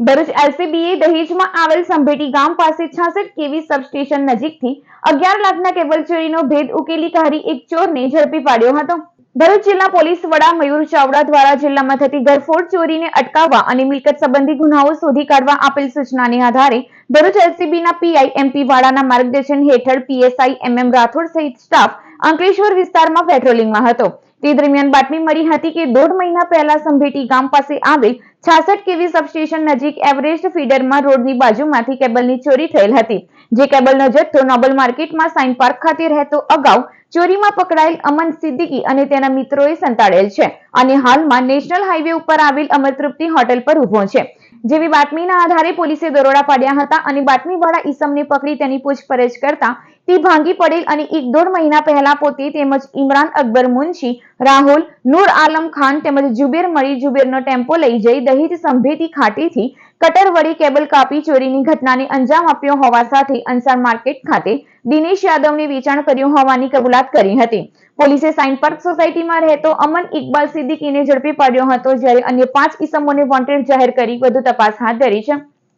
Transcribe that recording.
ભરૂચ એલસીબીએ દહેજમાં આવેલ સંભેટી ગામ પાસે છાસઠ કેવી સબસ્ટેશન નજીકથી અગિયાર લાખના કેબલ ચોરીનો ભેદ ઉકેલી કાઢી એક ચોરને ઝડપી પાડ્યો હતો. ભરૂચ જિલ્લા પોલીસ વડા મયુર ચાવડા દ્વારા જિલ્લામાં થતી ઘરફોડ ચોરીને અટકાવવા અને મિલકત સંબંધી ગુનાઓ શોધી કાઢવા આપેલ સૂચનાને આધારે ભરૂચ એલસીબીના પીઆઈ એમપી વાળાના માર્ગદર્શન હેઠળ પીએસઆઈ એમએમ રાઠોડ સહિત સ્ટાફ અંકલેશ્વર વિસ્તારમાં પેટ્રોલિંગમાં હતો. તે દરમિયાન બાતમી મળી હતી કે દોઢ મહિના પહેલા સંભેટી ગામ પાસે આવેલ છાસઠ કેવી સબસ્ટેશન નજીક એવરેસ્ટ ફીડરમાં રોડની બાજુમાંથી કેબલની ચોરી થયેલ હતી. જે કેબલનો જથ્થો નોબલ માર્કેટમાં સાઇન પાર્ક ખાતે રહેતો અગાઉ ચોરીમાં પકડાયેલ અમન સિદ્દીકી અને તેના મિત્રોએ સંતાડેલ છે. અને હાલમાં નેશનલ હાઈવે ઉપર આવેલ અમરતૃપ્તિ હોટેલ પર ઊભો છે. જેવી બાતમીના આધારે પોલીસે દરોડા પાડ્યા હતા અને બાતમીવાળા ઈસમને પકડી તેની પૂછપરછ કરતા તે ભાંગી પડેલ અને એક દોઢ મહિના પહેલા પોતે તેમજ ઇમરાન અકબર મુનશી, રાહુલ, નૂર આલમ ખાન તેમજ જુબેર મળી જુબેરનો ટેમ્પો લઈ જઈ દહેજ સંભેતી ખાતેથી કટર વડે કેબલ કાપી ચોરીની ઘટનાને અંજામ આપ્યો હોવા સાથે અંસાર માર્કેટ ખાતે દિનેશ યાદવને વેચાણ કર્યું હોવાની કબૂલાત કરી હતી. પોલીસે સાઇન પાર્ક સોસાયટીમાં રહેતો અમન ઇકબાલ સિદ્દીકીને ઝડપી પાડ્યો હતો જ્યારે અન્ય પાંચ ઇસમોને વોન્ટેડ જાહેર કરી વધુ તપાસ હાથ ધરી છે.